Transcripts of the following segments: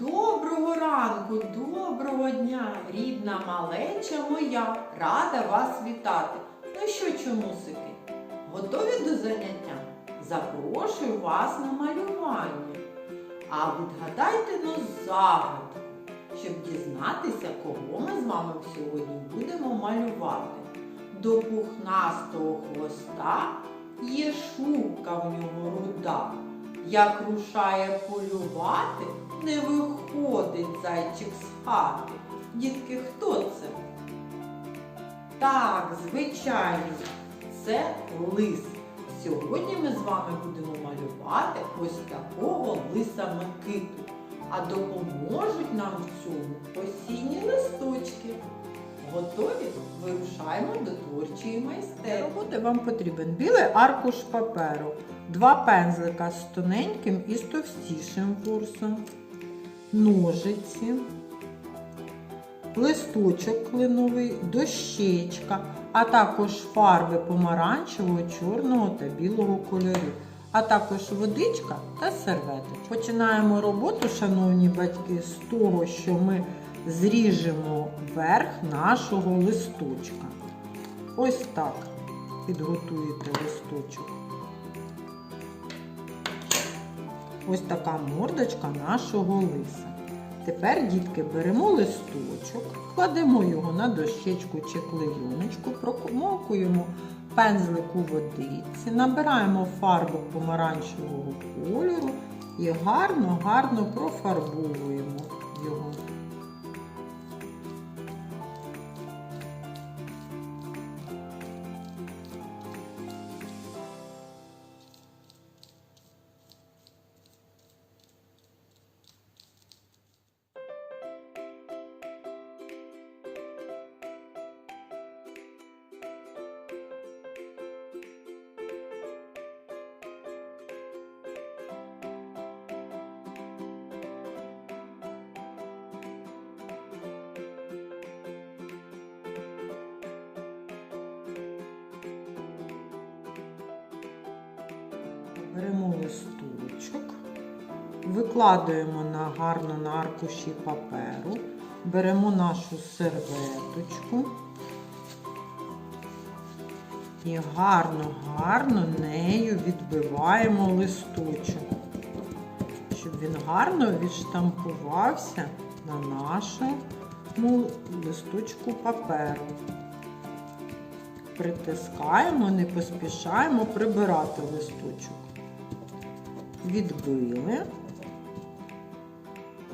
Доброго ранку, доброго дня, рідна малеча моя, рада вас вітати. Ну що, чомусики, готові до заняття? Запрошую вас на малювання. А відгадайте ну загадку, щоб дізнатися, кого ми з вами сьогодні будемо малювати. До пухнастого хвоста є шубка в нього руда. Як рушає полювати, не виходить зайчик з хати. Дітки, хто це? Так, звичайно, це лис. Сьогодні ми з вами будемо малювати ось такого лиса Микиту. А допоможуть нам в цьому осінні листочки. Готові? Вирушаємо до творчої майстерні. Для роботи вам потрібен білий аркуш паперу, два пензлика з тоненьким і з товстішим ворсом, ножиці, листочок клиновий, дощечка, а також фарби помаранчевого, чорного та білого кольорів, а також водичка та серветочка. Починаємо роботу, шановні батьки, з того, що ми зріжемо верх нашого листочка. Ось так підготуєте листочок. Ось така мордочка нашого лиса. Тепер, дітки, беремо листочок, кладемо його на дощечку чи клейоночку, промокуємо пензлик у водиці, набираємо фарбу помаранчевого кольору і гарно-гарно профарбовуємо Беремо листочок, викладаємо на гарно на аркуші паперу, беремо нашу серветочку і гарно-гарно нею відбиваємо листочок, щоб він гарно відштампувався на нашому листочку паперу. Притискаємо, не поспішаємо прибирати листочок. Відбили.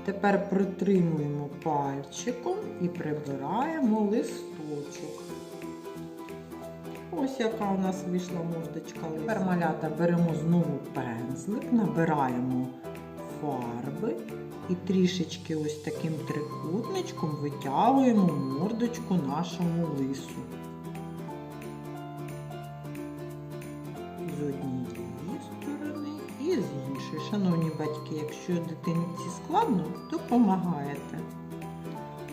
Тепер притримуємо пальчиком і прибираємо листочок. Ось яка у нас вийшла мордочка. Тепер малята беремо знову пензлик, набираємо фарби і трішечки ось таким трикутничком витягуємо мордочку нашому лису. з однієї з. Шановні батьки, якщо дитинці складно, допомагаєте.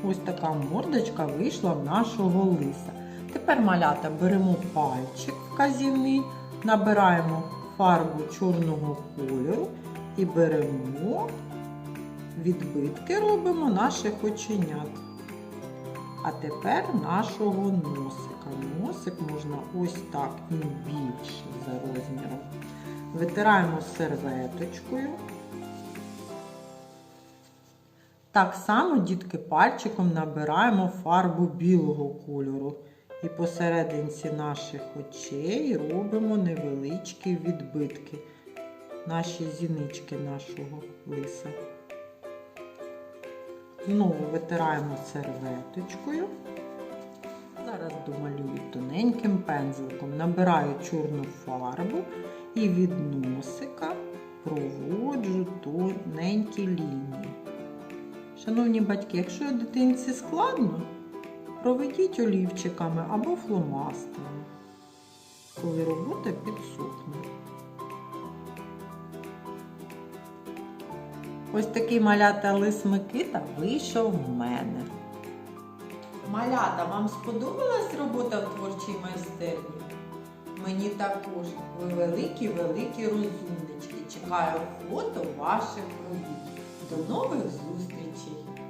Ось така мордочка вийшла в нашого лиса. Тепер малята беремо пальчик вказівний, набираємо фарбу чорного кольору і беремо відбитки робимо наших оченят. А тепер нашого носика. Носик можна ось так, він більший за розміром. Витираємо серветочкою. Так само, дітки, пальчиком набираємо фарбу білого кольору. І посерединці наших очей робимо невеличкі відбитки, наші зінички нашого лиса. Знову витираємо серветочкою. Зараз домалюю тоненьким пензликом. Набираю чорну фарбу і від носика проводжу тоненькі лінії. Шановні батьки, якщо дитинці складно, проведіть олівчиками або фломастерами, коли робота підсохне. Ось такий малята лис Микита вийшов в мене. Малята, вам сподобалась робота в творчій майстерні? Мені також ви великі-великі розумнички. Чекаю фото ваших робіт. До нових зустрічей!